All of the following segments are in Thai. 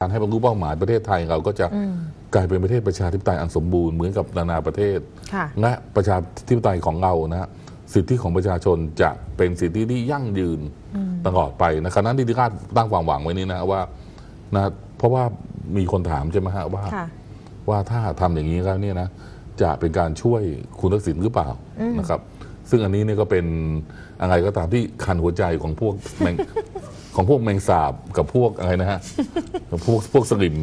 การให้บรรลุเป้าหมายประเทศไทยเราก็จะอืมกลายเป็นประเทศประชาธิปไตยอันสมบูรณ์เหมือนกับนานาประเทศค่ะและประชาธิปไตยของเรานะฮะสิทธิของประชาชนจะเป็นสิทธิที่ยั่งยืนตลอดไปนะคณะนิติราชตั้งความหวังไว้นี่นะว่านะเพราะว่ามีคนถามใช่ไหมฮะว่าค่ะว่าถ้าทำอย่างนี้แล้วเนี่ยนะจะเป็นการช่วยคุณทักษิณหรือเปล่านะครับ ซึ่งอันนี้เนี่ยก็เป็นอะไรก็ตามที่คันหัวใจของพวกแมง ของพวกแมงสาบกับพวกอะไรนะฮะ พวกพวกสลิม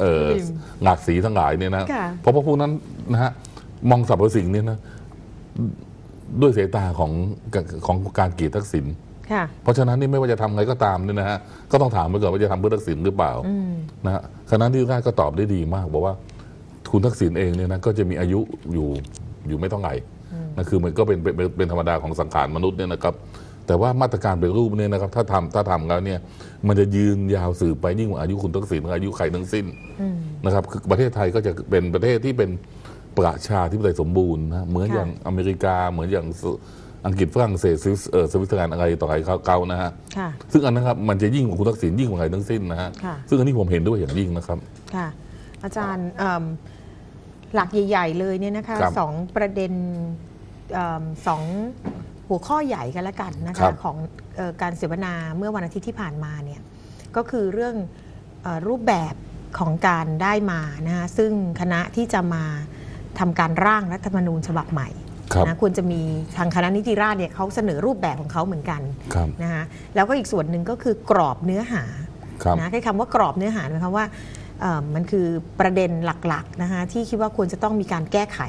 เอ่อสลิมหลากสีทั้งหลายเนี่ยนะค่ะ เพราะว่าพวกนั้นนะฮะมองสรรพสิ่งเนี่ยนะด้วยสายตาของของการเกลียดทักษิณ ค่ะ เพราะฉะนั้นนี่ไม่ว่าจะทำอะไรก็ตามเนี่ยนะฮะก็ต้องถามไปก่อนว่าจะทำเพื่อทักษิณหรือเปล่านะฮะคณะที่ราชก็ตอบได้ดีมาก บอกว่าคุณทักษิณเองเนี่ยนะก็จะมีอายุอยู่อยู่ไม่เท่าไหร่นะคือมันก็เป็นเป็นเป็นเป็นธรรมดาของสังขารมนุษย์เนี่ยนะครับ แต่ว่ามาตรการเป็นรูปเนี่ยนะครับถ้าทำถ้าทำแล้วเนี่ยมันจะยืนยาวสืบไปยิ่งกว่าอายุคุณทักษิณอายุใครทั้งสิ้นนะครับคือประเทศไทยก็จะเป็นประเทศที่เป็นประชาธิปไตยสมบูรณ์นะเหมือนค่ะอย่างอเมริกาเหมือนอย่างสอังกฤษฝรั่งเศสสวิสเอ่อสวิตเซอร์แลนด์อะไรต่ออะไรเก่าๆนะฮะค่ะซึ่งอันนะครับมันจะยิ่งกว่าคุณทักษิณยิ่งกว่าใครทั้งสิ้นนะฮะค่ะซึ่งอันนี้ผมเห็นด้วยอย่างยิ่งนะครับค่ะอาจารย์เอิ่มหลักใหญ่ ๆ เลยเนี่ยนะคะครับสองประเด็นเอิ่มสอง หัวข้อใหญ่กันละกันนะครัคะบ ของเออการเสวนาเมื่อวันอาทิตย์ที่ผ่านมาเนี่ยก็คือเรื่องเออรูปแบบของการได้มานะคะซึ่งคณะที่จะมาทำการร่างรัฐธรรมนูญฉบับใหม่ครับนะควรจะมีทางคณะนิติราษฎร์เนี่ยเขาเสนอรูปแบบของเขาเหมือนกันครับนะคะแล้วก็อีกส่วนหนึ่งก็คือกรอบเนื้อหา ครับ นะแค่คำว่ากรอบเนื้อหาหมายความว่าเอ่อมันคือประเด็นหลักๆนะคะที่คิดว่าควรจะต้องมีการแก้ไข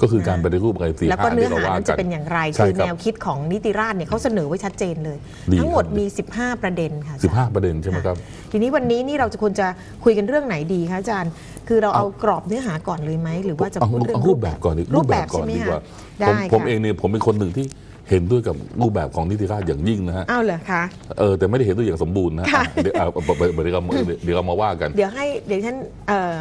ก็คือการปฏิรูปอะไรสี่แล้วก็ห้าเนื้อที่หาเราว่านั้นกัจะนเป็นอย่างไรใช่คือครับแนวคิดของนิติราษฎร์เนี่ยเขาเสนอไว้ชัดเจนเลยดีทั้งหมดครับมี 15 ประเด็นค่ะอาสิจาบห้ารย์ประเด็นใช่ไหมครับ ทีนี้วันนี้นี่เราจะควรจะคุยกันเรื่องไหนดีคะอาจารย์ คือเราเอาเอากรอบเนื้อหาก่อนเลยไหมหรือว่าจะเอาพูดเรื่อเอางรูปแบบก่อนดีรูปแบบก่อใช่นไหมดีกว่าคะผมได้ผมค่ะเองเนี่ยผมเป็นคนหนึ่งที่เห็นด้วยกับรูปแบบของนิติราษฎร์อย่างยิ่งนะฮะ อ้าวเหรอคะ เออแต่ไม่ได้เห็นด้วยอย่างสมบูรณ์นะฮะค่ะเดี๋ยวเอาเอาเดี๋ยวเราเดี๋ยวเรามาว่ากัน เดี๋ยวให้เดี๋ยวท่านเอ่อ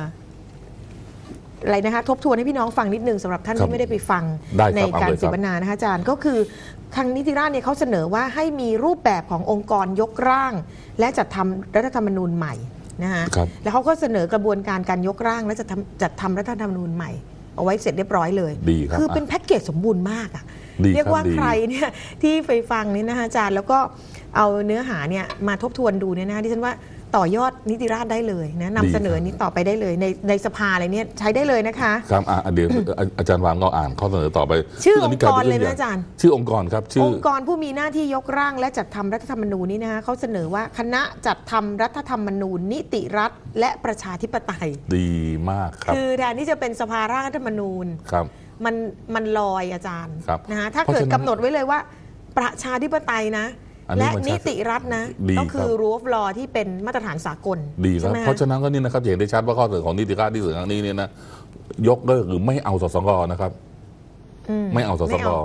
อะไรนะคะทบทวนให้พี่น้องฟังนิดนึงสำหรับท่านครับที่ไม่ได้ไปฟังได้ครับในเอาการเลยครับ เสวนานะคะอาจารย์ก็คือทางนิติราษฎร์เนี่ยเขาเสนอว่าให้มีรูปแบบขององค์กรยกร่าง และจัดทำรัฐธรรมนูญใหม่นะคะครับ แล้วเขาก็เสนอกระบวนการการยกร่างและจัดทำจัดทำรัฐธรรมนูญใหม่ เอาไว้เสร็จเรียบร้อยเลยดีครับคือเป็นแพ็กเกจสมบูรณ์มากอะดีเรียกครับว่าดี ใครเนี่ยที่ไปฟังนี่นะคะอาจารย์แล้วก็เอาเนื้อหาเนี่ยมาทบทวนดูเนี่ยนะคะดิฉันว่า ต่อยอดนิติราษฎร์ได้เลยนะนำเสนอนี้ต่อไปได้เลย ในในสภาอะไรเนี่ยใช้ได้เลยนะคะ ครับอะเดี๋ยวอาอาจารย์วางเราอ่านข้อเสนอต่อไปชื่อซึ่นนี้กาป็นองค์กรเลยไหมงอาจารย์ ชื่อองค์กรครับชื่อองค์กรผู้มีหน้าที่ยกร่าง และจัดทำรัฐธรรมนูญนี้นะคะเขาเสนอว่าคณะจัดทำรัฐธรรมนูญ นิติรัฐ และประชาธิปไตย ดีมากครับ คือแทนที่จะเป็นสภาร่างรัฐธรรมนูญครับมันมันลอยอาจารย์ครับนะคะถ้าเพราะเกิดฉะนั้นกำหนดไว้เลยว่า ประชาธิปไตยนะอั นนี้และมันชัดนิติรัฐนะดีก็คืครัอบ rule of law ที่เป็นมาตรฐานสากลดีครับใช่ไหมเพราะฉะนั้นก็นี่นะครับจะเห็นได้ชัดว่าข้อเสนอของนิติราษฎร์ที่เสนอครั้งนี้เนี่ยนะยกเลิกหรือไม่เอาสสงนะครับ อืไม่เอาสสไม่งเอา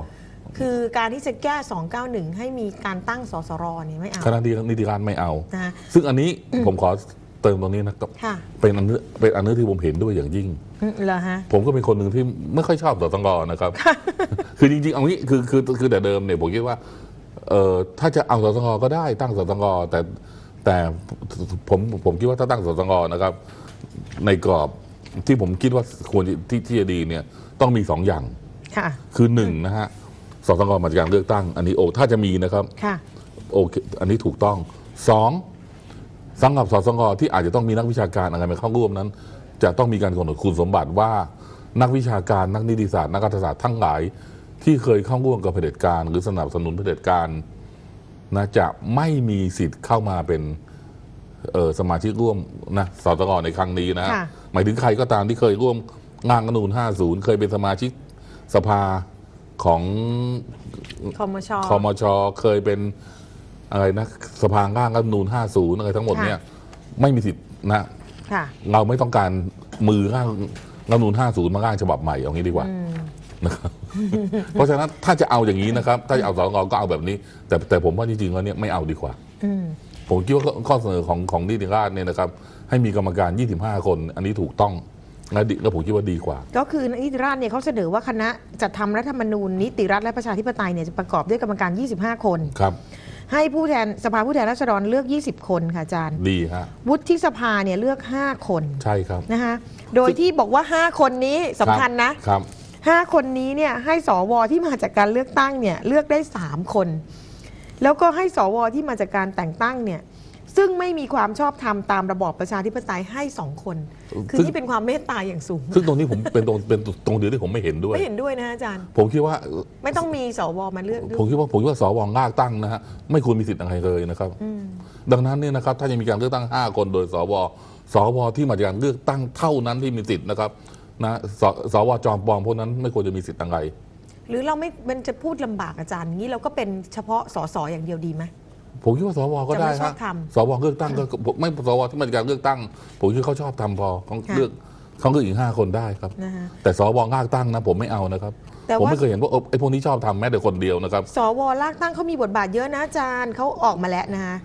คือการที่จะแก้ 291 ให้มีการตั้งสสรเนี่ยไม่เอาคณะที่นิติราษฎร์ไม่เอานะคะซึ่งอันนี้ผมขอเติมตรงนี้นะครับค่ะ เป็นอันนึเป็นอันนึงที่ผมเห็นด้วยอย่างยิ่ง อืมเหรอฮะ ผมก็เป็นคนหนึ่งที่ไม่ค่อยชอบสสงนะครับ คือจริงๆ เอางี้คือคือคือแต่เดิมเนี่ยผมคิดว่า เอ่อถ้าจะเอาสสงก็ได้ตั้งสสงแต่แต่ผมผมคิดว่าถ้าตั้งสสงนะครับ ในกรอบที่ผมคิดว่าควรจะที่ที่จะดีเนี่ยต้องมีสองอย่างค่ะคือหนึ่งนะฮะสสงมาจากการเลือกตั้ง อันนี้โอ้ถ้าจะมีนะครับค่ะโอเคอันนี้ถูกต้องสองสำหรับสสงที่อาจจะต้องมีนักวิชาการอะไรมาเข้าร่วมนั้น จะต้องมีการกำหนดคุณสมบัติว่านักวิชาการนักนิติศาสตร์นักรัฐศาสตร์ทั้งหลาย ที่เคยเข้าร่วมกับเผด็จการ หรือสนับสนุนเผด็จการนะจะไม่มีสิทธิ์เข้ามาเป็นเอ่อสมาชิกร่วมนะสสงในครั้งนี้นะค่ะหมายถึงใครก็ตามที่เคยร่วมงานกนูน50 เคยเป็นสมาชิกสภาของคอมชคอมชเคยเป็นอะไรนะสภาร่างรัฐธรรมนูน50 อะไรทั้งหมดเนี่ยไม่มีสิทธิ์นะค่ะเราไม่ต้องการมือร่างรัฐธรรมนูน50 มาร่างฉบับใหม่เอางี้ดีกว่านะครับ เพราะฉะนั้นถ้าจะเอาอย่างนี้นะครับ ถ้าจะเอาสองก็เอาแบบนี้ แต่แต่ผมว่าจริงๆแล้วเนี่ยไม่เอาดีกว่าอืมผมคิดว่าข้อเสนอของของนิติราชเนี่ยนะครับ ให้มีกรรมการ 25 คน อันนี้ถูกต้องและดีและผมคิดว่าดีกว่า ก็คือนิติราษฎร์เนี่ยเขาเสนอว่าคณะจัดทำรัฐธรรมนูญนิติรัฐและประชาธิปไตยเนี่ยจะประกอบด้วยกรรมการ 25 คนครับให้ผู้แทนสภาผู้แทนราษฎรเลือก 20 คนค่ะอาจารย์ ดีฮะวุฒิสภาเนี่ยเลือก 5 คน ใช่ครับนะคะโดยที่บอกว่า 5 คนนี้สำคัญนะครับ ห้าคนนี้เนี่ยให้สวที่มาจากการเลือกตั้งเนี่ยเลือกได้สามคน แล้วก็ให้สวที่มาจากการแต่งตั้งเนี่ยซึ่งไม่มีความชอบธรรมตามระบอบประชาธิปไตยให้สองคน คือซึ่งนี่เป็นความเมตตาอย่างสูง ซึ่งตรงนี้ผมเป็นตรงเป็นตรงเดียวที่ผมไม่เห็นด้วย ไม่เห็นด้วยนะอาจารย์ ผมคิดว่าไม่ต้องมีสวมาเลือกด้วผมยคิดว่าผมคิดว่าสวงากตั้งนะฮะไม่ควรมีสิทธิ์อะไรเลยนะครับอืมดังนั้นเนี่ยนะครับถ้าจะมีการเลือกตั้ง 5 คนโดยสวสวที่มาจากการเลือกตั้งเท่านั้นที่มีสิทธิ์นะครับ นะสสวจอมปลอมพวกนั้นไม่ควรจะมีสิทธิ์อะไร หรือเราไม่มันจะพูดลำบากอาจารย์งี้เราก็เป็นเฉพาะสสอย่างเดียวดีไหม ผมคิดว่าสวก็ได้จะไม่ชอฮะบทำสวเลือกตั้งก็ไม่สวที่มาจากการเลือกตั้ง ผมคิดว่าเขาชอบทำพอเขาค่ะ เลือกเขาเลือกอีกห้าคนได้ครับ นะคะ แต่สวงากตั้งนะ ผมไม่เอานะครับ แต่ผมว่าไม่เคยเห็นว่าเออไอ้พวกนี้ชอบทำแม้แต่คนเดียวนะครับ สวลากตั้งเขามีบทบาทเยอะนะอาจารย์เขาออกมาแล้วนะคะ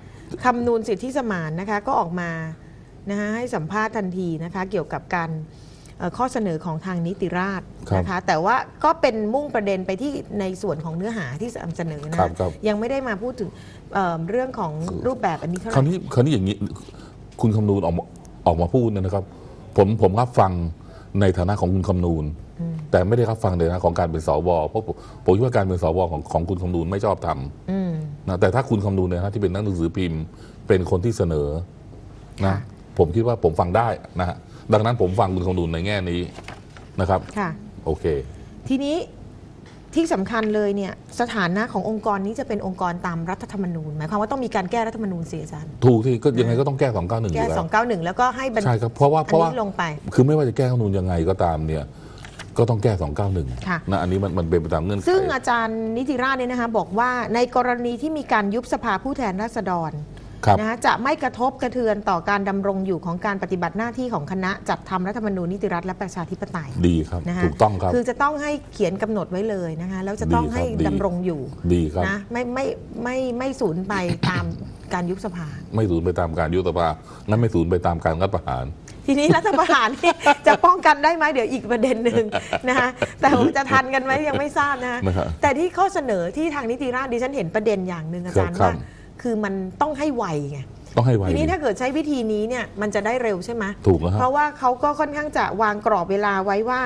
คำนูนสิทธิสมานนะคะก็ออกมานะคะให้สัมภาษณ์ทันทีนะคะ เกี่ยวกับการเอ่อ ข้อเสนอของทางนิติราษฎร์ครับนะคะแต่ว่าก็เป็นมุ่งประเด็นไปที่ในส่วนของเนื้อหาที่นำเสนอนะครับครับยังไม่ได้มาพูดถึงเอ่อเรื่องของรูปแบบอันนี้เท่าไหคราวร่นี้คราวนี้อย่างนี้คุณคำนูนออกมาออกมาพูดเนยนะครับ ผมผมรับฟังในฐานะของคุณคำนูนแต่ไม่ได้รับฟังในฐานะของการเป็นสวเพราะผมผมคิดว่าการเป็นสวของของคุณคำนูนไม่ชอบทอืมำนะแต่ถ้าคุณคำนูนในฐานะที่เป็นนักหนังสือพิมพ์ เป็นคนที่เสนอนะค่ะผมคิดว่าผมฟังได้นะฮะ ดังนั้นผมฟังคุณคำนูนในแง่นี้นะครับ ค่ะ โอเค ทีนี้ที่สำคัญเลยเนี่ยสถานะขององค์กรนี้จะเป็นองค์กรตามรัฐธรรมนูญ หมายความว่าต้องมีการแก้รัฐธรรมนูญเสียอาจารย์ถูกที่ก็ยังไงก็ต้องแก้สองเก้าหนึ่งอแก้ยู่แล้ว 291 แล้วก็ให้บรรใช่ครับเพราะว่าอัเพราะนว่านี้ลงไป คือไม่ว่าจะแก้รัฐธรรมนูญยังไงก็ตามเนี่ยก็ต้องแก้ ค่ะ 291นะอันนี้มันมันเป็นไปตามเงื่อนไขซึ่งอาจารย์นิติราชเนี่ยนะคะบอกว่าในกรณีที่มีการยุบสภาผู้แทนราษฎรครับ นะคะจะไม่กระทบกระเทือนต่อการดำรงอยู่ของการปฏิบัติหน้าที่ของคณะจัดทำรัฐธรรมนูญนิติรัฐและประชาธิปไตยดีครับนะคะถูกต้องครับคือจะต้องให้เขียนกำหนดไว้เลยนะคะแล้วจะต้องดีครับให้ดีดำรงอยู่ดีครับนะไม่ไม่ไม่ไม่สูญไปตามการยุบสภา ไม่สูญไปตามการยุบสภางั้นไม่สูญไปตามการรัฐประหารทีนี้รัฐประหารนี่จะป้องกันได้ไหมเดี๋ยวอีกประเด็นหนึ่งนะคะแต่ว่าจะทันกันไหมยังไม่ทราบนะคะนะครับแต่ที่ข้อเสนอที่ทางนิติราษฎร์ดิฉันเห็นประเด็นอย่างหนึ่งอาจารย์ครับว่า คือมันต้องให้ไวไงต้องให้ไวทีนี้ถ้าเกิดใช้วิธีนี้เนี่ยมันจะได้เร็วใช่ไหมถูกแล้วคเพรับราะว่าเขาก็ค่อนข้างจะวางกรอบเวลาไว้ว่า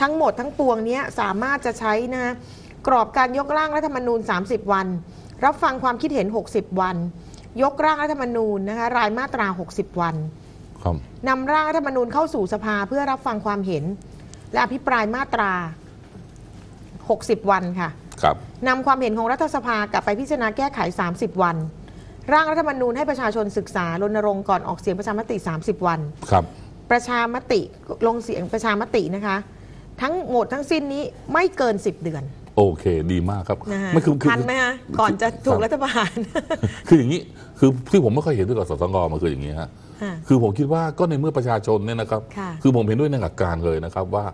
ทั้งหมดทั้งปวงเนี้ยสามารถจะใช้นะกรอบการยกร่างรัฐธรรมนูญ 30 วัน รับฟังความคิดเห็น 60 วัน ยกร่างรัฐธรรมนูญนะคะรายมาตรา 60 วันครับนำร่างรัฐธรรมนูญเข้าสู่สภาเพื่อรับฟังความเห็น และอภิปรายมาตรา 60 วันค่ะ ครับนำความเห็นของรัฐสภากลับไปพิจารณาแก้ไข 30 วัน ร่างรัฐธรรมนูญให้ประชาชนศึกษารณรงค์ก่อนออกเสียงประชามติ 30 วัน ครับ ประชามติลงเสียงประชามตินะคะ ทั้งหมดทั้งสิ้นนี้ไม่เกิน 10 เดือน โอเค ดีมากครับนะคะไม่คือคือ ทันไหมคะก่อนจะถูคกรับรัฐประหาร คืออย่างนี้คือที่ผมไม่ค่อยเห็นด้วยกับสสงมันคืออย่างนี้ฮะค่ะคือผมคิดว่าก็ในเมื่อประชาชนเนี่ยนะครับค่ะ อผมเห็นด้วยในหลักการเลยนะครับว่า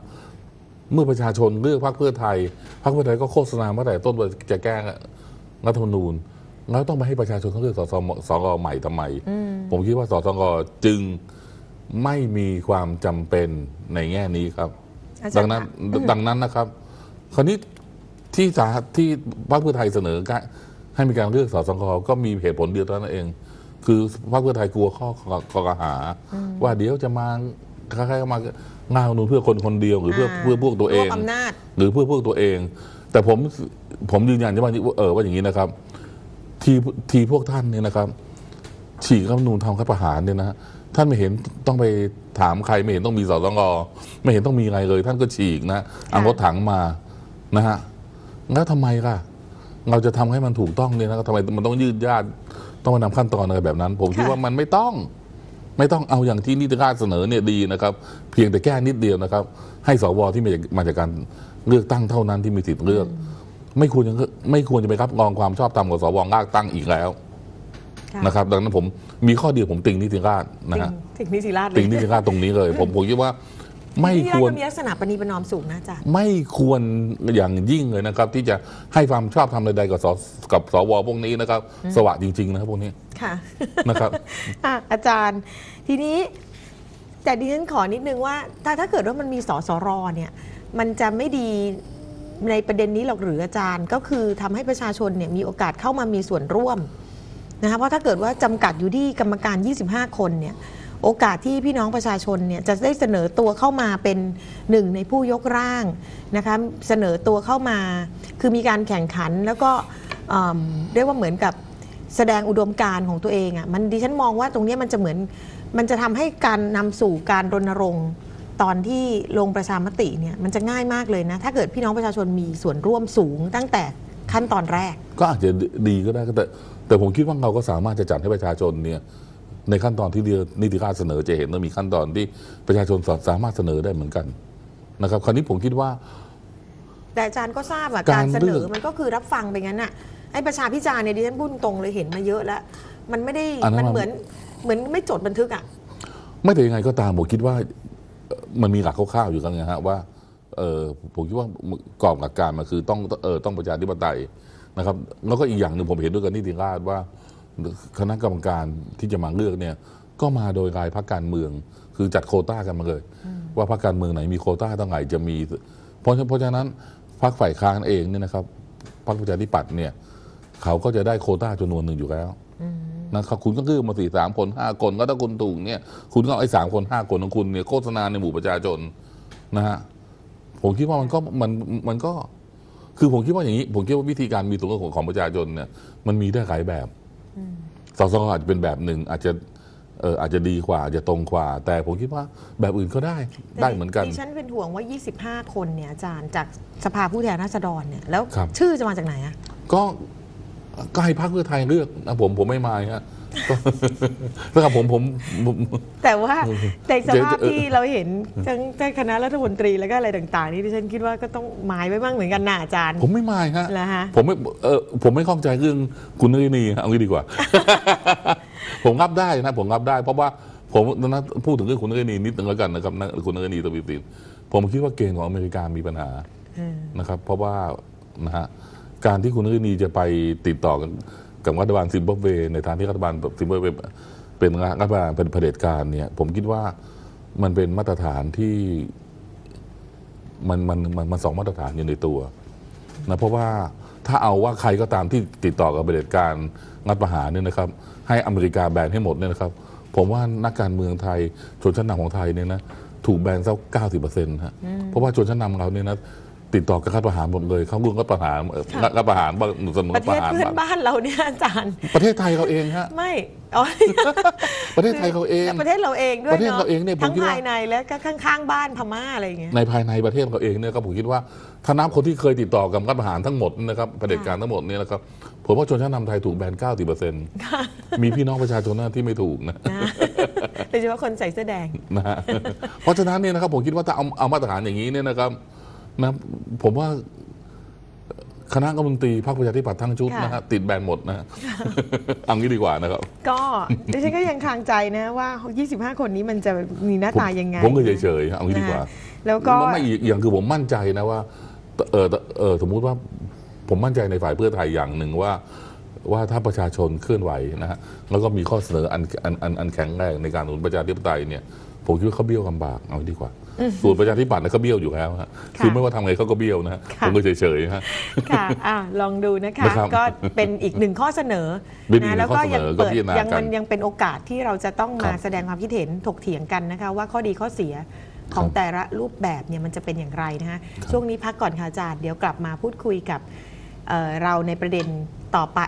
เมื่อประชาชนเลือกพรรคเพื่อไทยพรรคเพื่อไทยก็โฆษณามาแต่ต้นว่าจะแก้รัฐธรรมนูญแล้วต้องไปให้ประชาชนเขาเลือกสสสงใหม่ทำไมอืมผมคิดว่าสสงจึงไม่มีความจำเป็นในแง่นี้ครับอาจารย์ดังนั้นค่ะดังนั้นนะครับ คราวนี้ที่สาที่พรรคเพื่อไทยเสนอก็ให้มีการเลือกสสงก็มีเหตุผลเดียวเท่านั้นเอง คือพรรคเพื่อไทยกลัวข้อข้อกล่าวหา ว่าเดี๋ยวจะมา คล้ายๆกับมางานนูนเพื่อคนคนเดียวหรือเพื่อเพื่อพวกตัวเองรบอำนาจ หรือเพื่อพวกตัวเอง แต่ผมผมยืนยันว่าเออว่าอย่างนี้นะครับ ทีทีพวกท่านเนี่ยนะครับ ฉีกรัฐธรรมนูญทำรัฐประหารเนี่ยนะฮะท่านไม่เห็นต้องไปถามใครไม่เห็นต้องมีสตงไม่เห็นต้องมีอะไรเลย ท่านก็ฉีกนะเอารถถังมานะฮะแล้วทำไมล่ะ เราจะทำให้มันถูกต้องเนี่ยนะทำไมมันต้องยืดยาดต้องมานำขั้นตอนอะไรแบบนั้น ผมคิดค่ะว่ามันไม่ต้อง ไม่ต้องเอาอย่างที่นิติราชเสนอเนี่ยดีนะครับ เพียงแต่แก้นิดเดียวนะครับ ให้สวที่มาจากมาจากการเลือกตั้งเท่านั้นที่มีสิทธิ์เลือก ไม่ควรจะไม่ควรจะไปรับรองความชอบธรรมของสวงากตั้งอีกแล้วค่ะนะครับ ดังนั้นผมมีข้อเดียวผมติงนิติราชนะฮะถึงนิติราชเลติยงนิติราชตรงนี้เลย ผมผมคิดว่า ไม่นิติคราชวรก็มีลักษณะปณีประนอมสูงนะอาจารย์ไม่ควรอย่างยิ่งเลยนะครับ ที่จะให้ความชอบธรรมใดๆกับสกับสวพวกนี้นะครับ สวะจริง ๆ นะครับพวกนี้ค่ะนะครับอะอาจารย์ทีนี้แต่ดิฉันขอนิดนึงว่า ถ้าถ้าเกิดว่ามันมีสสรเนี่ย มันจะไม่ดีในประเด็นนี้หรอกหรืออาจารย์ ก็คือทำให้ประชาชนเนี่ยมีโอกาสเข้ามามีส่วนร่วมนะคะเพราะถ้าเกิดว่าจำกัดอยู่ที่กรรมการ 25 คนเนี่ย โอกาสที่พี่น้องประชาชนเนี่ยจะได้เสนอตัวเข้ามาเป็นหนึ่งในผู้ยกร่างนะคะเสนอตัวเข้ามา คือมีการแข่งขันแล้วก็เรียกว่าเหมือนกับแสดงอุดมการณ์ของตัวเองอะ่ะมันดิฉันมองว่าตรงนี้มันจะเหมือนมันจะทำให้การนำสู่การรณรงค์ตอนที่ลงประชามติเนี่ยมันจะง่ายมากเลยนะ ถ้าเกิดพี่น้องประชาชนมีส่วนร่วมสูงตั้งแต่ขั้นตอนแรก ก็อาจจะดีก็ได้แต่แต่ผมคิดว่าเราก็สามารถจะจัดให้ประชาชนเนี่ย ในขั้นตอนที่เดียวนิติราษฎร์เสนอจะเห็นว่ามีขั้นตอนที่ประชาชนสามารถเสนอได้เหมือนกันนะครับ คราวนี้ผมคิดว่า แต่อาจารย์ก็ทราบอะกาการรเสเลืนอกอมันก็คือรับฟังไปงั้นน่ะไอ้ประชาพิจารณ์เนี่ยดิฉันพูดตรงเลยเห็นมาเยอะแล้ว มันไม่ได้อันนั้นมันมันเหมือนเหมือนไม่จดบันทึกอะไม่แต่ยังไงก็ตามผมคิดว่าเอ่อมันมีหลักคร่าวๆอยู่กันไงฮะว่าเออผมคิดว่ากรอบหลักการมันคือต้องเออต้องประชาธิปไตยนะครับ แล้วก็อีกอย่างหนึ่งผมเห็นด้วยกันนิติราษฎร์ว่า คณะกรรมการที่จะมาเลือกเนี่ยก็มาโดยรายพรรคการเมือง คือจัดโควต้ากันมาเลย ว่าพรรคการเมืองไหนมีโควต้าเท่าไหร่จะมี เพราะเพราะฉะนั้นพรรคฝ่ายค้านเองเนี่ยนะครับพรรคประชาธิปัตย์เนี่ยเขาก็จะได้โควต้าจำนวนหนึ่งอยู่แล้วนะครับคุณก็คือมาสี่สามคนห้าคนก็ถ้าคุณถูกเนี่ยคุณก็เอาไอ้สามคนห้าคนของคุณเนี่ยโฆษณาในหมู่ประชาชนนะฮะผมคิดว่ามันก็มันมันก็ คือผมคิดว่าอย่างนี้ ผมคิดว่าวิธีการมีส่วนร่วมของของประชาชนเนี่ยมันมีได้หลายแบบ สสอาจจะเป็นแบบหนึ่งอาจจะเอออาจจะดีกว่าอาจจะตรงกว่า แต่ผมคิดว่าแบบอื่นก็ได้ได้เหมือนกันดิฉันเป็นห่วงว่า 25 คนเนี่ยอาจารย์จากสภาผู้แทนราษฎรเนี่ยแล้วครับชื่อจะมาจากไหนอะก็ก็ให้พรรคเพื่อไทยเลือกนะผมผมไม่มายฮะก็ นะครับผมผมผม แต่ว่าในสภาพเดี๋ยวจะที่เราเห็นทั้งทั้งคณะรัฐมนตรีแล้วก็อะไรต่าง ๆ นี่ดิฉันคิดว่าก็ต้องหมายไว้บ้างเหมือนกันนะอาจารย์ ผมไม่มายฮะเหรอฮะ ผมไม่เออผมไม่ข้องใจเรื่องคุณนรินีฮะเอางี้ดีกว่า ผมรับได้นะ ผมรับได้ เพราะว่าผมนะพูดถึงเรื่องคุณนรินีนิดนึงแล้วกันนะครับนะคุณนรินีตวีสินผมคิดว่าเกณฑ์ของอเมริกามีปัญหานะครับ เพราะว่านะฮะการที่คุณนรินีจะไปติดต่อกัน กับรัฐบาลซิมบับเวในทางที่รัฐบาลซิมบับเวเป็นรัฐบาลเป็นเผด็จการเนี่ย ผมคิดว่ามันเป็นมาตรฐานที่มันมันมันมันสองมาตรฐานอยู่ในตัวนะเพราะว่าถ้าเอาว่าใครก็ตามที่ติดต่อกับเผด็จการงัดประหารเนี่ยนะครับ ให้อเมริกาแบนให้หมดเนี่ยนะครับ ผมว่านักการเมืองไทยชนชั้นนำของไทยเนี่ยนะถูกแบนสักเก้าสิบเปอร์เซ็นต์ฮะเพราะว่าชนชั้นนำเราเนี่ยนะ ติดต่อกับรัฐประหารหมดเลยเขาร่วมรัฐประหารเอ่อค่ะรัฐประหารบ้างสนุนปรัระฐเทประศหารเพื่อนบ้างบ้านเราเนี่ยอาจารย์ ประเทศไทยเราเองฮะไม่อ๋อประเทศไทยเราเอง ประเทศเราเองด้วยประเทศเนาะเราเองเนี่ยผมทั้งคิดว่าภายในและก็ข้างๆบ้านพม่าอะไรอย่างเงี้ยในภายในประเทศเราเองเนี่ยก็ผมคิดว่าถ้านับคนที่เคยติดต่อกับรัฐประหารทั้งหมดนะครับเผด็จการทั้งหมดเนี่ยนะครับผมว่าชนชั้นนำไทยถูกแบนเก้าสิบเปอร์เซ็นต์มีพี่น้องประชาชนนะที่ไม่ถูกนะนะโดยเฉพาะคนใส่เสื้อแดงนะฮะเพราะฉะนั้นเนี่ยนะครับผมคิดว่าถ้าเอาเอามาตรฐานอย่างนี้เนี่ยนะครับ นะผมว่าคณะรัฐมนตรีพรรคประชาธิปัตย์ทั้งชุดค่ะนะฮะติดแบนหมดนะฮะเอางี้ดีกว่านะครับ ก็ดิฉันก็ยังคลางใจนะว่า 25 คนนี้มันจะมีหน้าตายังไง ผมก็เฉยๆเอางี้ดีกว่านะแล้วก็ไม่อีกอย่างคือผมมั่นใจนะว่าเออเออสมมุติว่าผมมั่นใจในฝ่ายเพื่อไทยอย่างหนึ่งว่า ว่าถ้าประชาชนเคลื่อนไหวนะฮะแล้วก็มีข้อเสนออันอันอันอันแข็งแรงในการหนุนประชาธิปไตยเนี่ยผมคิดว่าเขาเบี้ยวลำบากเอางี้ดีกว่า ส่วนประชาธิปัตย์เนี่ยเขาเบี้ยวอยู่แล้วฮะคือไม่ว่าทำไงเขาก็เบี้ยวนะฮะค่ะผมก็เฉยๆฮะค่ะอะลองดูนะคะนะครับก็เป็นอีกหนึ่งข้อเสนอเป็นอีกหนึ่งแล้วก็ข้อเสนอยังก็เปิดพิจารณายังกันมันยังเป็นโอกาสที่เราจะต้องมาครับแสดงความคิดเห็นถกเถียงกันนะคะ ว่าข้อดีข้อเสียของครับแต่ละรูปแบบเนี่ยมันจะเป็นอย่างไรนะคะครับช่วงนี้พักก่อนค่ะอาจารย์เดี๋ยวกลับมาพูดคุยกับเอ่อเราในประเด็นต่อไป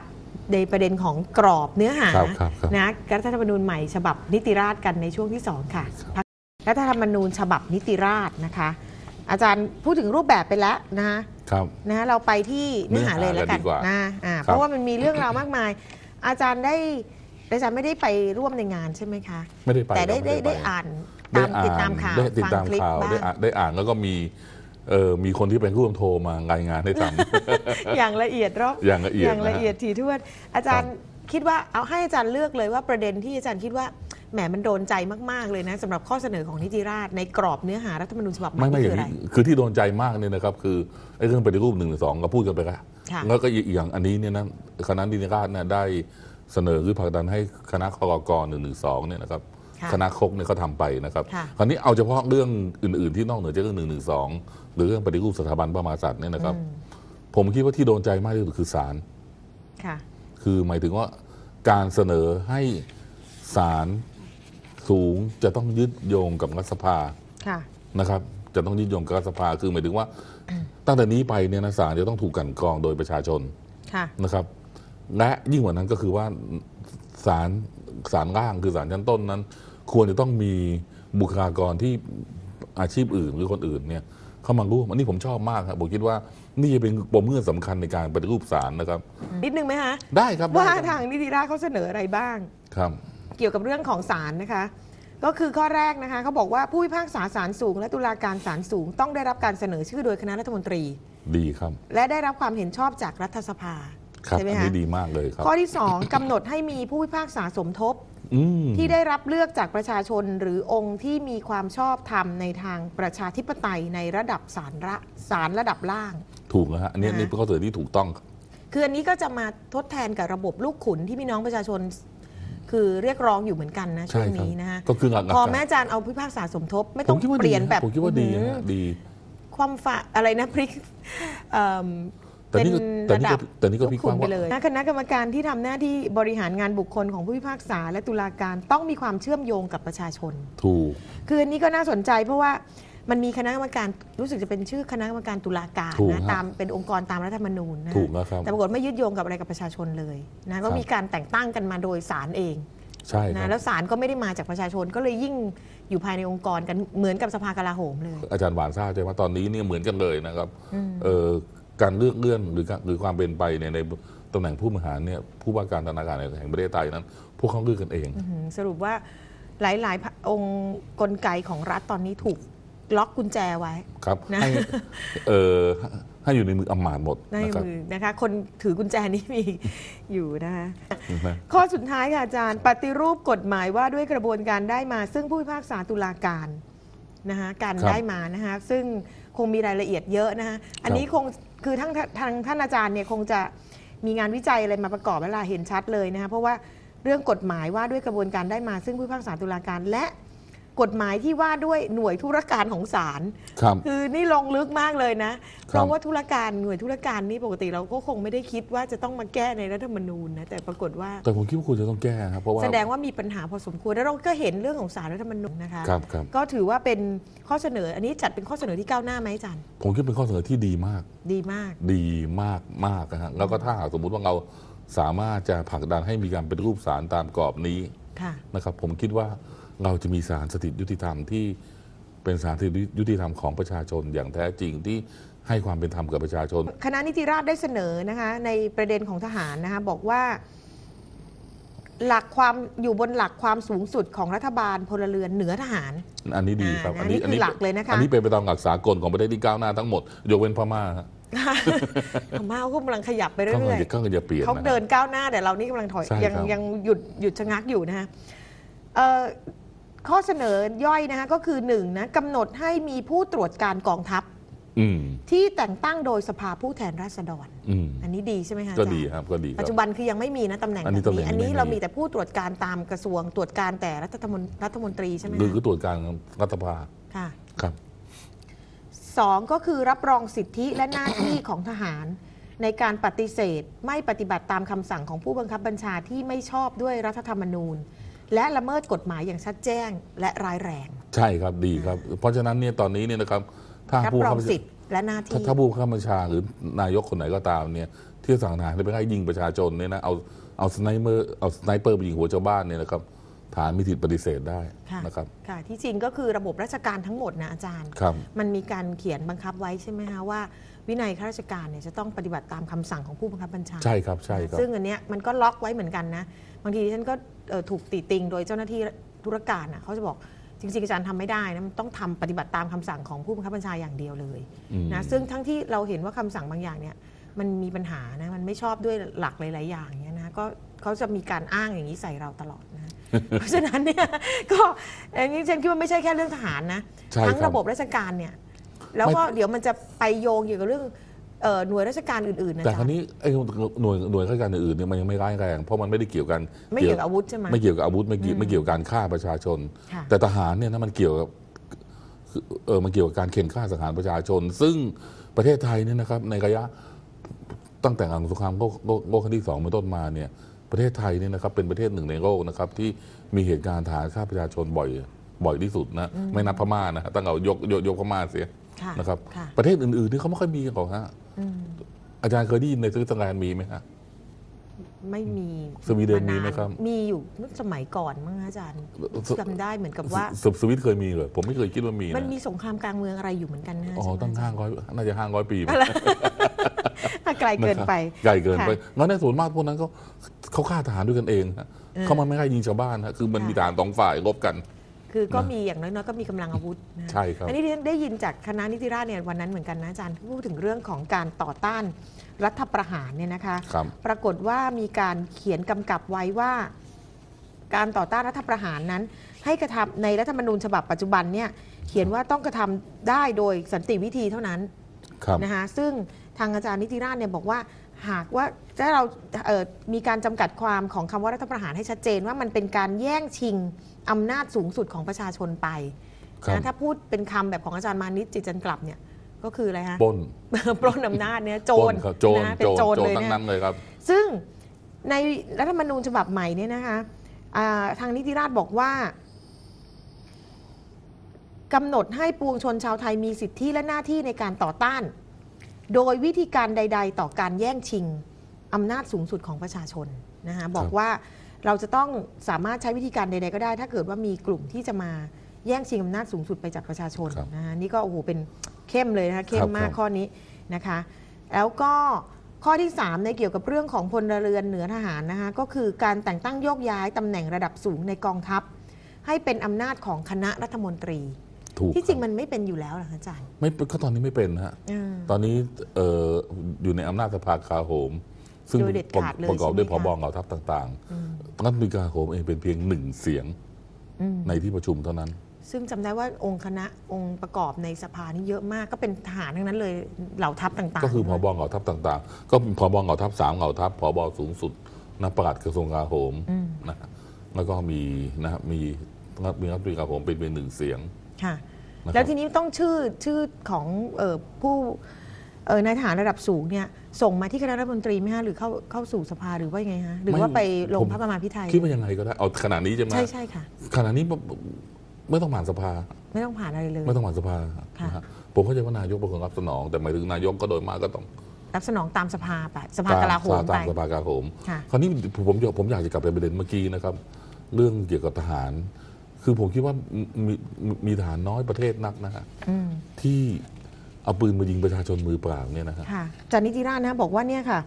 ในประเด็นของกรอบเนื้อหาครับครับครับนะรัฐธรรมนูญใหม่ฉบับนิติราษฎร์กันในช่วงที่สองค่ะ รัฐธรรมนูญฉบับนิติราษฎร์นะคะ อาจารย์พูดถึงรูปแบบไปแล้วนะคะครับนะเราไปที่เนื้อหาเลยแล้วกันเนื้อหากันดีกว่านะอ่าครับเพราะว่ามันมีเรื่องราวมากมาย อาจารย์ได้อาจารย์ไม่ได้ไปร่วมในงานใช่ไหมคะไม่ได้ไปแต่ได้ครับได้ม่ได้ปอ่านได้ตามติดตามข่าวได้ติดฟังตามคลิปข่าวบ้าได้งอ่านได้อ่านแล้วก็มีเออมีคนที่เป็นร่วมโทรมารายงานให้ฟังอย่างละเอียดรอบอย่างละเอียดอย่างละเอียดนะฮะถี่ถ้วนอาจารย์ครับคิดว่าเอาให้อาจารย์เลือกเลยว่าประเด็นที่อาจารย์คิดว่า แหมมันโดนใจมาก ๆ เลยนะสำหรับข้อเสนอของนิติราษฎร์ในกรอบเนื้อหารัฐธรรมนูญฉบับใหม่ไม่ไม่นี่อคืย่างออะไร นี้คือที่โดนใจมากเนี่ยนะครับคือไอ้เรื่องปฏิรูปหนึ่งสองก็พูดกันไปแล้วค่ะ แล้วก็อีกอย่างอันนี้เนี่ยนะคณะดินราชเนี่ยได้เสนอหรือผลักดันให้คณะคอรกหนึ่งหนึ่งสองเนี่ยนะครับค่ะคณะคกเนี่ยเขาทำไปนะครับค่ะ คราวนี้เอาเฉพาะเรื่องอื่น ๆ ที่นอกเหนือจากเรื่องหนึ่งหนึ่งสองหรือเรื่องปฏิรูปสถาบันพระมหากษัตริย์เนี่ยนะครับ ผมคิดว่าที่โดนใจมากที่สุดคือศาล ค่ะ คือหมายถึงว่าการเสนอให้ศาล สูงจะต้องยึดโยงกับรัฐสภาค่ะ นะครับ จะต้องยึดโยงกับรัฐสภาคือหมายถึงว่าตั้งแต่นี้ไปเนี่ยนะศาลจะต้องถูกกลันกรองโดยประชาชนค่ะ นะครับและยิ่งกว่านั้นก็คือว่าศาลศาลล่างคือศาลชั้นต้นนั้น ควรจะต้องมีบุคลากรที่อาชีพอื่นหรือคนอื่นเนี่ยเข้ามาร่วมอันนี้ผมชอบมากครับผมคิดว่านี่จะเป็นปมเงื่อนสำคัญในการปฏิรูปศาลนะครับ นิดนึงไหมคะได้ครับได้ว่าครับทางนิติราษฎร์เขาเสนออะไรบ้างครับ เกี่ยวกับเรื่องของศาลนะคะ ก็คือข้อแรกนะคะเขาบอกว่าผู้พิพากษาศาลสูง และตุลาการศาลสูง ต้องได้รับการเสนอชื่อโดยคณะรัฐมนตรี ดีครับ และได้รับความเห็นชอบจากรัฐสภาครับใช่ไหมอันคะนี้ดีมากเลยครับข้อที่ 2กำหนดให้มีผู้พิพากษาสมทบ อืมที่ได้รับเลือกจากประชาชนหรือองค์ที่มีความชอบธรรมในทางประชาธิปไตยในระดับศาลระศาลระดับล่าง ถูกนะฮะอันนี้นะอันนี่เป็นข้อเสนอที่ถูกต้องครับ คืออันนี้ก็จะมาทดแทนกับระบบลูกขุนที่พี่น้องประชาชน คือเรียกร้องอยู่เหมือนกันนะช่ใช่วงครับนี้นะคะก็คือหลักพอการแม่อาจารย์เอาพิพากษาสมทบ ไม่ผต้อมงคิดว่าเปดีลี่ยนแบบผมคิดว่าดีอื้อหืฮะอดี ความฝะอะไรนะพลิกเอิ่มแต่นี่ก็แต่ระนี่ดัก็แต่นี่ก็ลูพี่ขุกว้างไปว่าเลยนะคณะกรรมการที่ทำหน้าที่บริหารงานบุคคลของผู้พิพากษาและตุลาการต้องมีความเชื่อมโยงกับประชาชน ถูก คืออันนี้ก็น่าสนใจเพราะว่า มันมีคณะกรรมการรู้สึกจะเป็นชื่อคณะกรรมการตุลาการถูกนะฮะตามเป็นองค์กรตามรัฐธรรมนูญนะถูกนะครับแต่ปรากฏไม่ยึดโยงกับอะไรกับประชาชนเลยนะก็ครับ มีการแต่งตั้งกันมาโดยศาลเองใช่คนะรับแล้วศาลก็ไม่ได้มาจากประชาชนก็เลยยิ่งอยู่ภายในองค์กรกันเหมือนกับสภากลาโหมเลย อาจารย์หวานทราบใช่ไหมตอนนี้เนี่ยเหมือนกันเลยนะครับเอ่อการเลือกเลื่อนหรือการหรือความเป็นไปเนี่ยในตำแหน่งผู้บริหารเนี่ยผู้ว่าการธนาคารแห่งประเทศไทยนั้น พวกเขาเลือกกันเอง อื้อหือสรุปว่าหลาย ๆ องค์กลไกของรัฐตอนนี้ถูก ล็อกกุญแจไว้ ครับนะ ให้เอ่อให้อยู่ในมืออำมาตย์หมดในนะครับมือนะคะ คนถือกุญแจนี้มีอยู่นะคะ นะ ข้อสุดท้ายค่ะอาจารย์ ปฏิรูปกฎหมายว่าด้วยกระบวนการได้มา ซึ่งผู้พิพากษาตุลาการนะคะการได้มานะคะซึ่งคงมีรายละเอียดเยอะนะคะอันนี้คงคือทั้งทางท่านอาจารย์เนี่ยคงจะมีงานวิจัยอะไรมาประกอบเวลาเห็นชัดเลยนะคะเพราะว่าเรื่องกฎหมายว่าด้วยกระบวนการได้มาซึ่งผู้พิพากษาตุลาการ และ กฎหมายที่ว่าด้วยหน่วยธุรการของศาลครับ คือนี่ลงลึกมากเลยนะ เพราะว่าธุรการหน่วยธุรการนี่ปกติเราก็คงไม่ได้คิดว่าจะต้องมาแก้ในรัฐธรรมนูญนะแต่ปรากฏว่าแต่ผมคิดว่าคุณจะต้องแก้ครับเพราะว่าแสดงว่ามีปัญหาพอสมควรแล้วเราก็เห็นเรื่องของสารรัฐธรรมนูญนะคะครับครับก็ถือว่าเป็นข้อเสนอ อันนี้จัดเป็นข้อเสนอที่ก้าวหน้าไหมอาจารย์ผมคิดเป็นข้อเสนอที่ดีมาก ดีมาก ดีมากมากนะฮะแล้วก็ถ้าหากสมมุติว่าเราสามารถจะผลักดันให้มีการเป็นรูปสารตามกรอบนี้ค่ะนะครับผมคิดว่า เราจะมีศาลสถิตยุติธรรมที่เป็นศาลสถิตยุติธรรมของประชาชนอย่างแท้จริงที่ให้ความเป็นธรรมกับประชาชน คณะนิติราษฎร์ได้เสนอนะคะในประเด็นของทหารนะคะบอกว่า หลักความอยู่บนหลักความสูงสุดของรัฐบาลพลเรือนเหนือทหาร อันนี้ดีครับอ่าอันนี้คือหลักเลยนะคะอันนี้เป็นไปตามหลักสากลของประเทศที่ก้าวหน้าทั้งหมดยกเว้นพม่าฮะพม่าเขากำลังขยับไปเขาเรื่อยจะเขาจะเปลี่ยนๆเขานะเดิฮะนก้าวหน้าแต่เรานี่กำลังถอยใช่ยังครับยังหยุดหยุดชะงักอยู่นะคะเอ่อ ข้อเสนอย่อยนะคะก็คือหนึ่งนะกำหนดให้มีผู้ตรวจการกองทัพอืมที่แต่งตั้งโดยสภาผู้แทนราษฎรอืมอันนี้ดีใช่ไหมคะก็อาจารย์ดีครับก็ดีคปัรัจบจุบันคือยังไม่มีนะตำแหน่งอันนี้แบบตำแหน่นี้งอันนี้ไม่มีเรามีแต่ผู้ตรวจการตามกระทรวง ตรวจการแต่รัฐมนรัฐมนตรีใช่ไหมหรือคะคือตรวจการรัฐสภาค่ะครับสองก็คือรับรองสิทธิและหน้าที่ของทหาร ในการปฏิเสธ ไม่ปฏิบัติตามคำสั่งของผู้บังคับบัญชาที่ไม่ชอบด้วยรัฐธรรมนูญ และละเมิดกฎหมายอย่างชัดแจ้งและร้ายแรง ใช่ครับดีครับ เพราะฉะนั้นเนี่ยตอนนี้เนี่ยนะครับถ้ารับผู้รอข้างสิทธิ์และหน้าถ้าที่ถ้าผู้ข้าบัญชาหรือนายกคนไหนก็ตามเนี่ยที่สั่งทหารให้ไปไล่ยิงประชาชนเนี่ยนะเอาเอาสไนเปอร์เอาสไนเปอร์ไปยิงหัวชาวบ้านเนี่ยนะครับ ฐานมีสิทธิปฏิเสธได้ค่ะนะครับ ค่ะ ที่จริงก็คือระบบราชการทั้งหมดนะอาจารย์ ครับ มันมีการเขียนบังคับไว้ใช่ไหมคะว่า วินัยข้าราชการเนี่ยจะต้องปฏิบัติตามคำสั่งของผู้บังคับบัญชา ใช่ครับใช่ครับ ซึ่งอันเนี้ยมันก็ล็อกไว้เหมือนกันนะ บางทีฉันก็เอ่อถูกติติงโดยเจ้าหน้าที่ธุรการอะเขาจะบอกจริงๆอาจารย์ทำไม่ได้นะมันต้องทำปฏิบัติตามคำสั่งของผู้บังคับบัญชาอย่างเดียวเลยอืม นะซึ่งทั้งที่เราเห็นว่าคำสั่งบางอย่างเนี่ยมันมีปัญหานะมันไม่ชอบด้วยหลักหลายๆอย่างเนี้ยนะก็เขาจะมีการอ้างอย่างนี้ใส่เราตลอดนะ เพราะฉะนั้นเนี่ยก็อันนี้ฉันคิดว่าไม่ใช่แค่เรื่องทหารนะใช่ทั้งครับระบบราชการเนี่ย แล้วก็ไม่ เดี๋ยวมันจะไปโยงเกี่ยวกับเรื่องเอ่อหน่วยราชการอื่นๆนะแต่จ๊ะครั้นี้ไอ้หน่วยหน่วยข้าราชการอื่นๆเนี่ยมันยังไม่ร้ายแรงเพราะมันไม่ได้เกี่ยวกันไม่เกี่ยวกับอาวุธใช่ไหมไม่เกี่ยวกับอาวุธไม่เกี่ยวไม่เกี่ยวกับการฆ่าประชาชน ค่ะ แต่ทหารเนี่ยนะมันเกี่ยวกับคือเออมันเกี่ยวกับการเข็นฆ่าสังหารประชาชน ซึ่งประเทศไทยเนี่ยนะครับในระยะตั้งแต่หลังสงครามโลกโลกโลกครั้งที่สองเป็นต้นมาเนี่ย ปประเทศไทยเนี่ยนะครับเป็นประเทศหนึ่งในโลกนะครับที่มีเหตุการณ์ฐานฆ่าประชาชนบ่อยบ่อยที่สุดนะไม่นับพม่านะฮะตั้งเอายกยกยกพม่าเสียค่ะนะครับค่ะประเทศอื่นๆที่เขาไม่ค่อยมีกันหรอกฮะอืมอาจารย์เคยได้ยินในสวิตเซอร์แลนด์มีไหมฮะไม่มีสวีเดนมีไหมครับ มีอยู่เมื่อสมัยก่อนมั้งคะอาจารย์จำได้เหมือนกับว่าสสวิตเคยมีเหรอผมไม่เคยคิดว่ามีนะมันมีสงครามกลางเมืองอะไรอยู่เหมือนกันนะอ๋อใช่ไหมตั้งห้างร้อยน่าจะห้างร้อยปีมั้งอะไกลเกินไปไกลเกินไปค่ะงั้นในส่วนมากพวกนั้นเขา เขาฆ่าทหารด้วยกันเองฮะเขามันไม่ให้ยิงชาวบ้านฮะคือมันค่ะมีทหารสองฝ่ายรบกัน คือก็นะมีอย่างน้อยๆก็มีกำลังอาวุธนะใช่ครับ อันนี้ที่ฉันได้ยินจากคณะนิติราษฎร์เนี่ยวันนั้นเหมือนกันนะอาจารย์พูดถึงเรื่องของการต่อต้านรัฐประหารเนี่ยนะคะ ครับ ปรากฏว่ามีการเขียนกำกับไว้ว่า การต่อต้านรัฐประหารนั้น ให้กระทำในรัฐธรรมนูญฉบับปัจจุบันเนี่ยเขียนว่าต้องกระทำได้โดยสันติวิธีเท่านั้น ครับ นะคะซึ่งทางอาจารย์นิติราชเนี่ยบอกว่า หากว่าถ้าเราเอ่อมีการจำกัดความของคำว่ารัฐประหารให้ชัดเจนว่ามันเป็นการแย่งชิงอำนาจสูงสุดของประชาชนไปครับนะถ้าพูดเป็นคำแบบของอาจารย์มานิตจิตจันกลับเนี่ยก็คืออะไรฮะปล้นปล้นอำนาจเนี่ยโจปล้รนครับโจรนะเป็นโจรโจรโจรเลยทั้งเนี่ยนั้นเลยครับซึ่งในรัฐธรรมนูญฉบับใหม่เนี่ยนะคะอ่าทางนิติราชบอกว่ากำหนดให้ปวงชนชาวไทยมีสิทธิและหน้าที่ในการต่อต้าน โดยวิธีการใด ๆ ต่อการแย่งชิงอำนาจสูงสุดของประชาชนนะคะบอกว่าเราจะต้องสามารถใช้วิธีการใด ๆ ก็ได้ ถ้าเกิดว่ามีกลุ่มที่จะมาแย่งชิงอำนาจสูงสุดไปจากประชาชนครับนะคะนี่ก็โอ้โหเป็นเข้มเลยนะคะเข้ครัมบมากครับข้อนี้นะคะ แล้วก็ข้อที่ 3 ในเกี่ยวกับเรื่องของพลเรือนเหนือทหารนะคะก็คือการแต่งตั้งโยกย้ายตำแหน่งระดับสูงในกองทัพ ให้เป็นอำนาจของคณะรัฐมนตรี ถูกที่จริงคบมันไม่เป็นอยู่แล้วเหรอคะอาจารย์ไม่ก็ตอนนี้ไม่เป็นฮะอืมตอนนี้เอ่ออยู่ในอำนาจสภาคาโหม ซึ่งโดยเด็ดขาดเลยประกอบด้วยใช่พไหมบคะเหล่าทัพต่างๆรัฐมนตรีกลาโหมเองเป็นเพียงหนึ่งเสียงอืมในที่ประชุมเท่านั้น ซึ่งจำได้ว่าองค์คณะองค์ประกอบในสภานี่เยอะมากก็เป็นทหารทั้งนั้นเลยเหล่าทัพต่างๆ ก็คือพบเหล่าทัพต่างๆ ก็พบเหล่าทัพสามเหล่าทัพพบสูงสุดนักปลัดกระทรวงกลาโหมนะฮะแล้วก็มีนะฮะมีมีรัฐมนตรีกลาโหมเป็นเป็นหนึ่งเสียง ค่ะ นะครับ แล้วทีนี้ต้องชื่อชื่อของเอ่อผู้เอ่อนายทหารระดับสูงเนี่ยส่งมาที่คณะรัฐมนตรีไหมฮะหรือเข้าเข้าสู่สภาหรือว่ายังไงฮะหรือว่าไปลงพระประมาพิไทยคิดว่ายังไงก็ได้เอาขนาดนี้ใช่ไหมใช่ใช่ค่ะ ขนาดนี้ไม่ต้องผ่านสภา ไม่ต้องผ่านอะไรเลย ไม่ต้องผ่านสภาค่ะ นะฮะผมเข้าใจว่านายกเป็นคนรับสนอง แต่หมายถึงนายกก็โดยมากก็ต้องรับสนองตามสภาไปสภากลาโหมตาไป มสภากลาโหมค่ะ คราวนี้ผมอยากผมอยากจะกลับไปประเด็นเมื่อกี้นะครับ เรื่องเกี่ยวกับทหาร คือผมคิดว่ามีมีมีทหารน้อยประเทศนักนะฮะอืมที่เอาปืนมายิงประชาชนมือเปล่าเนี่ยนะฮะ ค่ะอาจารย์นิติราชนะบอกว่าเนี่ยค่ะ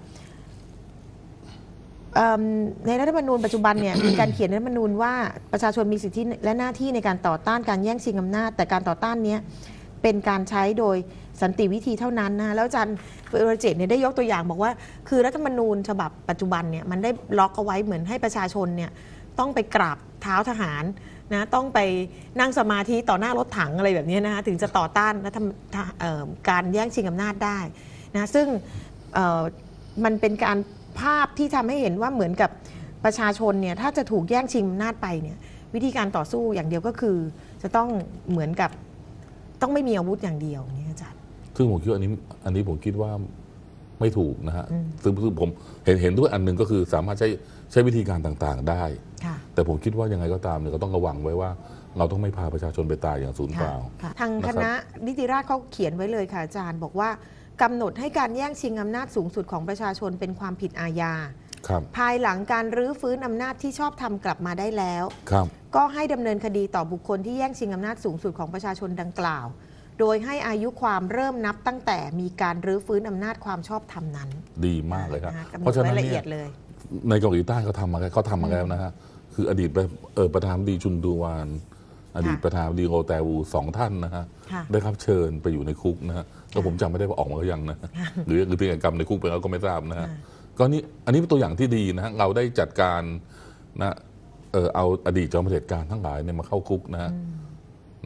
เอิ่มในรัฐธรรมนูญปัจจุบันเนี่ย มีการเขียนในรัฐธรรมนูญว่าประชาชนมีสิทธิและหน้าที่ในการต่อต้านการแย่งชิงอำนาจ แต่การต่อต้านเนี้ยเป็นการใช้โดยสันติวิธีเท่านั้นนะแล้วอาจารย์เวรเจตเนี่ยได้ยกตัวอย่างบอกว่า คือรัฐธรรมนูญฉบับปัจจุบันเนี่ยมันได้ล็อกเอาไว้เหมือนให้ประชาชนเนี่ยต้องไปกราบเท้าทหาร นะต้องไปนั่งสมาธิต่อหน้ารถถังอะไรแบบนี้นะคะถึงจะต่อต้านรัฐธรรมเอ่อการแย่งชิงอำนาจได้นะซึ่งเอ่อมันเป็นการภาพที่ทำให้เห็นว่าเหมือนกับประชาชนเนี่ยถ้าจะถูกแย่งชิงอำนาจไปเนี่ยวิธีการต่อสู้อย่างเดียวก็คือ จะต้องเหมือนกับต้องไม่มีอาวุธอย่างเดียวเนี่ยอาจารย์ซึ่งผมคิดว่าอันนี้อันนี้ผมคิดว่าไม่ถูกนะฮะอืมซึ่งซึ่งผมเห็นเห็นด้วยอันหนึ่งก็คือสามารถใช้ ใช้วิธีการต่างๆได้ ค่ะ แต่ผมคิดว่ายังไงก็ตามเนี่ยก็ต้องระวังไว้ว่า เราต้องไม่พาประชาชนไปตายอย่างสูญเปค่ะล่า ค่ะทางนะคครับณะนิติราษฎร์เขาเขียนไว้เลยค่ะอาจารย์บอกว่ากำหนดให้การแย่งชิงอำนาจสูงสุดของประชาชนเป็นความผิดอาญา ครับ ภายหลังการรื้อฟื้นอำนาจที่ชอบทำกลับมาได้แล้ว ครับ ก็ให้ดำเนินคดีต่อบุคคลที่แย่งชิงอำนาจสูงสุดของประชาชนดังกล่าว โดยให้อายุความเริ่มนับตั้งแต่มีการรื้อฟื้นอำนาจความชอบธรรมนั้นดีมากเลยครับ นะะกำหนเพราะดฉะไว้นั้นละเนี่เอียยดเลย ในเกาหลีใต้เขาทำมาแล้วเขาทำมาแล้วนะฮะคืออดีตประเอ่อประธานาธิบดีชุนดูวานอดีตประธานาธิบดีโฮแตวูสองท่านนะฮะค่ะได้รับเชิญไปอยู่ในคุกนะฮะแล้วผมจำไม่ได้ว่าออกมาหรือยังนะหรือหรือเป็นกรรมในคุกไปแล้วก็ไม่ทราบนะฮะค่ะก็นี่อันนี้เป็นตัวอย่างที่ดีนะฮะเราได้จัดการนะเออเอาอดีตจอมเผด็จการทั้งหลายเนี่ยมาเข้าคุกนะฮะ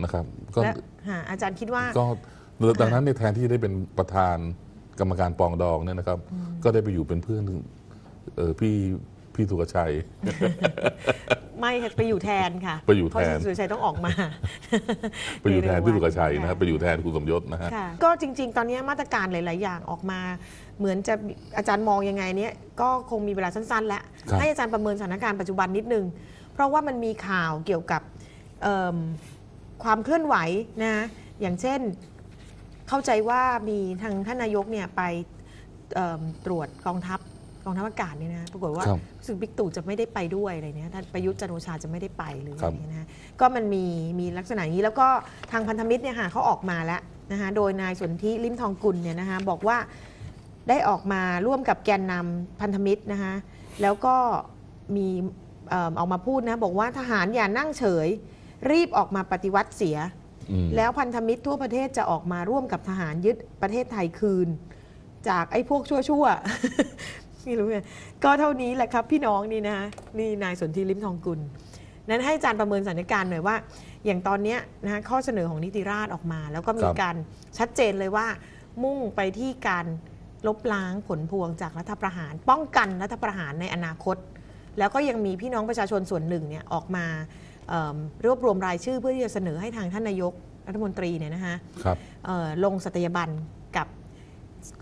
นะครับ ก็และค่ะอาจารย์คิดว่า ก็ดังนั้นเนี่ยแทนที่จะได้เป็นประธานกรรมการปรองดองเนี่ยนะครับ ก็ได้ไปอยู่เป็นเพื่อน เออพี่พี่สุกชัย ไม่ค่ะไปอยู่แทนค่ะไปอยู่แทน เพราะคุณสุรชัยต้องออกมา ไปอยู่แทนพี่สุกชัยนะค่ะฮะไปอยู่แทนคุณสมยศนะฮะ ค่ะก็จริง ๆ ตอนนี้มาตรการหลาย ๆ อย่างออกมา เหมือนจะอาจารย์มองยังไงเนี่ยก็คงมีเวลาสั้น ๆ แล้ว ครับ ให้อาจารย์ประเมินสถานการณ์ปัจจุบันนิดนึง เพราะว่ามันมีข่าวเกี่ยวกับเอิ่มความเคลื่อนไหวนะอย่างเช่น เข้าใจว่ามีทางท่านนายกเนี่ยไปเอิ่มตรวจกองทัพ กองทัพอากาศเนี่ยนะปรากฏว่าครับรู้สึกบิ๊กตู่จะไม่ได้ไปด้วยอะไรเนี่ยท่านประยุทธ์จันทร์โอชาจะไม่ได้ไปหรือครัอะบไรเงี้ยนะก็มันมีมีลักษณะอย่างนี้แล้วก็ทางพันธมิตรเนี่ยค่ะเขาออกมาแล้วนะคะโดยนายสนธิลิมทองกุลเนี่ยนะคะบอกว่าได้ออกมาร่วมกับแกนนำพันธมิตรนะคะแล้วก็มีเอ่อออกมาพูดนะบอกว่าทหารอย่านั่งเฉย รีบออกมาปฏิวัติเสีย อืม แล้วพันธมิตรทั่วประเทศจะออกมาร่วมกับทหารยึดประเทศไทยคืน จากไอ้พวกชั่วๆ ไม่รู้ไงก็เท่านี้แหละครับพี่น้องนี่นะคะนี่นายสนธิลิมทองกุล นั้นให้อาจารย์ประเมินสถานการณ์หน่อยว่า อย่างตอนเนี้ยนะคะข้อเสนอของนิติราษฎร์ออกมา แล้วก็มีครับ การชัดเจนเลยว่า มุ่งไปที่การลบล้างผลพวงจากรัฐประหาร ป้องกันรัฐประหารในอนาคต แล้วก็ยังมีพี่น้องประชาชนส่วนหนึ่งเนี่ยออกมาเอิ่มรวบรวมรายชื่อเพื่อที่จะเสนอให้ทางท่านนายกรัฐมนตรีเนี่ยนะคะ ครับ เอ่อลงสัตยาบันกับ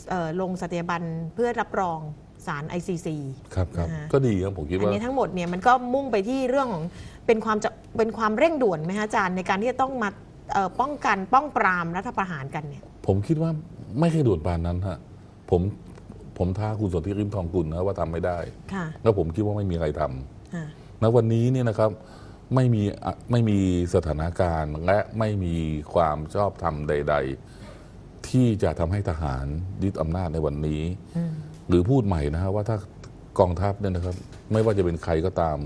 เอ่อลงสัตยาบันเพื่อรับรอง สาร ICC ครับครับนะฮะ ก็ดีครับผมคิดอันว่า นี้ทั้งหมดเนี่ยมันก็มุ่งไปที่เรื่องของเป็นความจะเป็นความเร่งด่วนไหมฮะอาจารย์ในการที่จะต้องมาเอ่อป้องกันป้องปรามรัฐประหารกันเนี่ย ผมคิดว่าไม่ใช่ด่วนปานนั้นฮะผมผมท้าคุณสนธิริมทองกุลนะว่าทำไม่ได้ ค่ะแล้วผมคิดว่าไม่มีใครทำ อ่าณวันนี้เนี่ยนะครับไม่มีอะไม่มีสถานการณ์และไม่มีความชอบธรรมใด ๆ ที่จะทำให้ทหารยึดอำนาจในวันนี้ อืม หรือพูดใหม่นะฮะว่าถ้ากองทัพเนี่ยนะครับ ไม่ว่าจะเป็นใครก็ตาม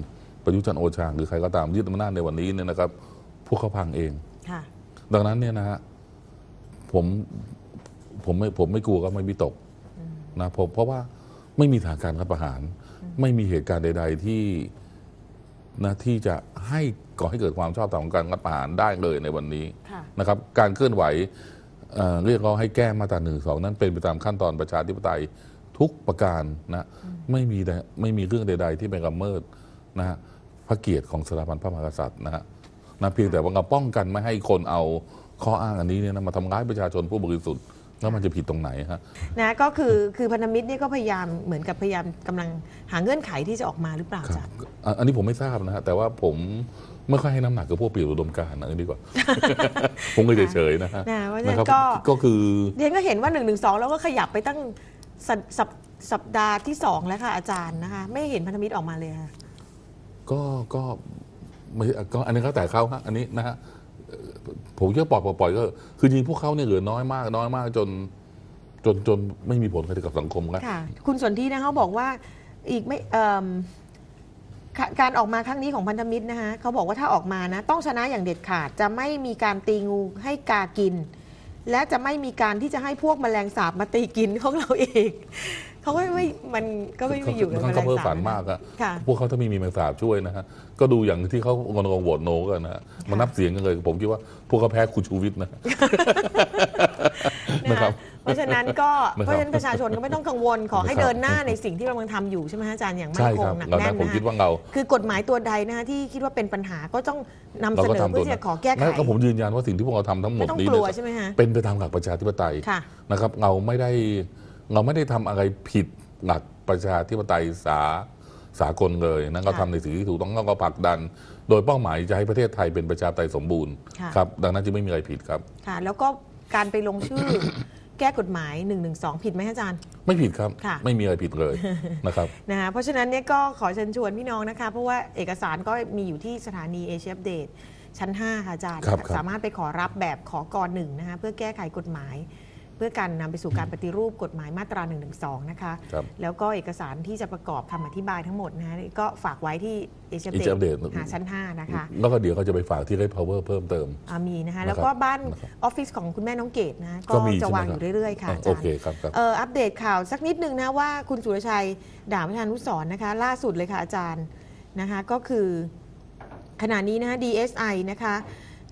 ประยุทธ์จันทร์โอชาหรือใครก็ตามยึดอำนาจในวันนี้เนี่ยนะครับ พวกเขาพังเองค่ะดังนั้นเนี่ยนะฮะผมผมไม่ผมไม่กลัวก็ไม่วิตกนะผมเพราะว่าไม่มีสถานการณ์รัฐประหาร ไม่มีเหตุการณ์ใด ๆ ที่นะที่จะให้ก่อให้เกิดความชอบธรรมของการรัฐประหารได้เลยในวันนี้ค่ะนะครับ การเคลื่อนไหวเอ่อเรียกร้องให้แก้มาตราหนึ่งสองนั้นเป็นไปตามขั้นตอนประชาธิปไตย ทุกประการนะไม่มีใดไม่มีเรื่องใด ๆ ที่เป็นละเมิดนะฮะพระเกียรติของสถาบันพระมหากษัตริย์นะฮะนะเพียงแต่ว่าเราป้องกันไม่ให้คนเอาข้ออ้างอันนี้เนี่ยนะมาทำร้ายประชาชนผู้บริสุทธิ์แล้วมันจะผิดตรงไหนฮะนะก็คือคือพันธมิตรเนี่ยก็พยายามเหมือนกับพยายามกำลังหาเงื่อนไขที่จะออกมาหรือเปล่าครัอาจารย์อะอันนี้ผมไม่ทราบนะฮะแต่ว่าผมไม่ค่อยให้น้ำหนักกับพวกเปลี่ยนอุดมการณ์นะอันนี้ดีกว่า ผมก็เฉยๆนะฮะนะเพราะฉะนั้นะนครับก็ก็คือเรียนก็เห็นว่า1นึแล้วก็ขยับไปตั้ง สัปสัปสัปดาห์ที่2แล้วค่ะอาจารย์นะคะ ไม่เห็นพันธมิตรออกมาเลยค่ะ ก็ก็ไม่ก็อันนี้ก็แต่เขาฮะอันนี้นะฮะเอ่อผมเชื่อปล่อยปล่อยก็คือจริงๆพวกเขาเนี่ยเหลือน้อยมาก น้อยมากจน จนจนไม่มีผลกระทบกับสังคมแล้วค่ะ คุณสนที่นะเขาบอกว่าอีกไม่เอิ่มค่ะการออกมาครั้งนี้ของพันธมิตรนะคะเขาบอกว่าถ้าออกมานะ ต้องชนะอย่างเด็ดขาดจะไม่มีการตีงูให้กากิน และจะไม่มีการที่จะให้พวกแมลงสาบมาตีกินพวกเราเองเขาก็ไม่มันก็ไม่ไปอยู่กับแมลเขางเพ้อสาบฝันมากอะค่ะพวกเขาถ้ามีมีแมงสาบช่วยนะฮะก็ดูอย่างที่เขากำลังโหวตโนกันนะฮะมานับเสียงกันเลย ผมคิดว่าพวกเขาแพ้คุณชูวิทย์นะนะนะครัคะบ เพราะฉะนั้นก็นะครับเพราะฉะนั้นประชาชนก็ไม่ต้องกังวลขอให้นะครับเดินหน้าในสิ่งที่กำลังทำอยู่ใช่ไหมฮะอาจารย์อย่างมั่ใช่นคคงรับหนักเราแน่นะนผมนะคิดคะว่าเรา คือกฎหมายตัวใดนะคะที่คิดว่าเป็นปัญหาก็ต้องนำเราเสก็นอทำเพื่ตัอวที่จะขอแก้ไขและก็ผมยืนยันว่าสิ่งที่พวกเราทำทั้งหมไม่ดต้องนี้กลัวนะครับใช่ไหมฮะ เป็นไปตามหลักประชาธิปไตย ค่ะ นะครับเราไม่ได้เราไม่ได้ทำอะไรผิดหลักประชาธิปไตยสาสากลเลยนะเราค่ะทำในสิ่งที่ถูกต้องเราก็ผลักดัน โดยเป้าหมายจะให้ประเทศไทยเป็นประชาธิปไตยสมบูรณ์ค่ะ ครับดังนั้นจึงไม่มีอะไรผิดครับ ค่ะแล้วก็การไปลงชื่อแก้กฎหมาย1นึผิดไหมอาจารย์ ไม่ผิดครับค่ะไม่มีอะไรผิดเลยนะครับนะคะเพราะฉะนั้นเนี่ยก็ขอเชิญชวนพี่น้องนะคะ เพราะว่าเอกสารก็มีอยู่ที่สถานีเอเชียอัปเดตชั้น 5 ค่ะอาจารย์ครับครับสามารถไปขอรับแบบขอกอหนึ่งนะคะเพื่อแก้ไขกฎหมาย เพื่อการนำไปสู่การปฏิรูปกฎหมายมาตรา1นึนะคะครับแล้วก็เอกสารที่จะประกอบคำอธิบายทั้งหมดนะฮะก็ฝากไว้ที่เอเชีย Asia Update หาชั้น 5 นะคะ แล้วก็เดี๋ยวก็จะไปฝากที่ได้ power เพิ่มเติมอ่ามีนะคะนะครับแล้วก็บ้านนะครับออฟฟิศของคุณแม่น้องเกดนะก็ก็มีจะใช่ไหมวางอครับยู่เรื่อยๆ ค่ะอาจารย์โอเคครับครับเอ่ออัปเดตข่าวสักนิดนึงนะว่าคุณสุรชัยด่าประธานนุสรณ์นะคะ ล่าสุดเลยค่ะอาจารย์นะคะก็คือขณะนี้นะคะ DSI นะคะ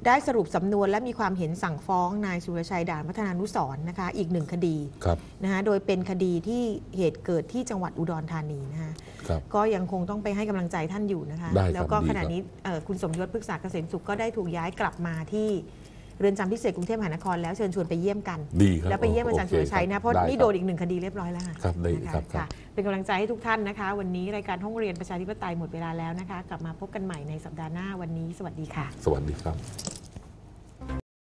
ได้สรุปสำนวนและมีความเห็นสั่งฟ้องนายสุรชัยด่านพัฒนานุสรณ์นะคะ อีกหนึ่งคดีครับ นะคะโดยเป็นคดีที่เหตุเกิดที่จังหวัดอุดรธานีนะคะครับ ก็ยังคงต้องไปให้กำลังใจท่านอยู่นะคะ ได้ครับแล้วก็ดีขณะครับ นี้เอ่อคุณสมยศพฤกษาเกษมสุขก็ได้ถูกย้ายกลับมาที่ เรือนจำพิเศษกรุงเทพมหานครแล้วเชิญชวนไปเยี่ยมกัน ดีครับแล้วไปเยี่ยมอาจารย์โสุรชัยนะเพราะได้นี่คโดบนอีกหนึ่งคดีเรียบร้อยแล้วค่ะครับได้นะะครับครับค่ะเป็นกำลังใจให้ทุกท่านนะคะ วันนี้รายการห้องเรียนประชาธิปไตยหมดเวลาแล้วนะคะ กลับมาพบกันใหม่ในสัปดาห์หน้าวันนี้ สวัสดีค่ะ สวัสดีครับ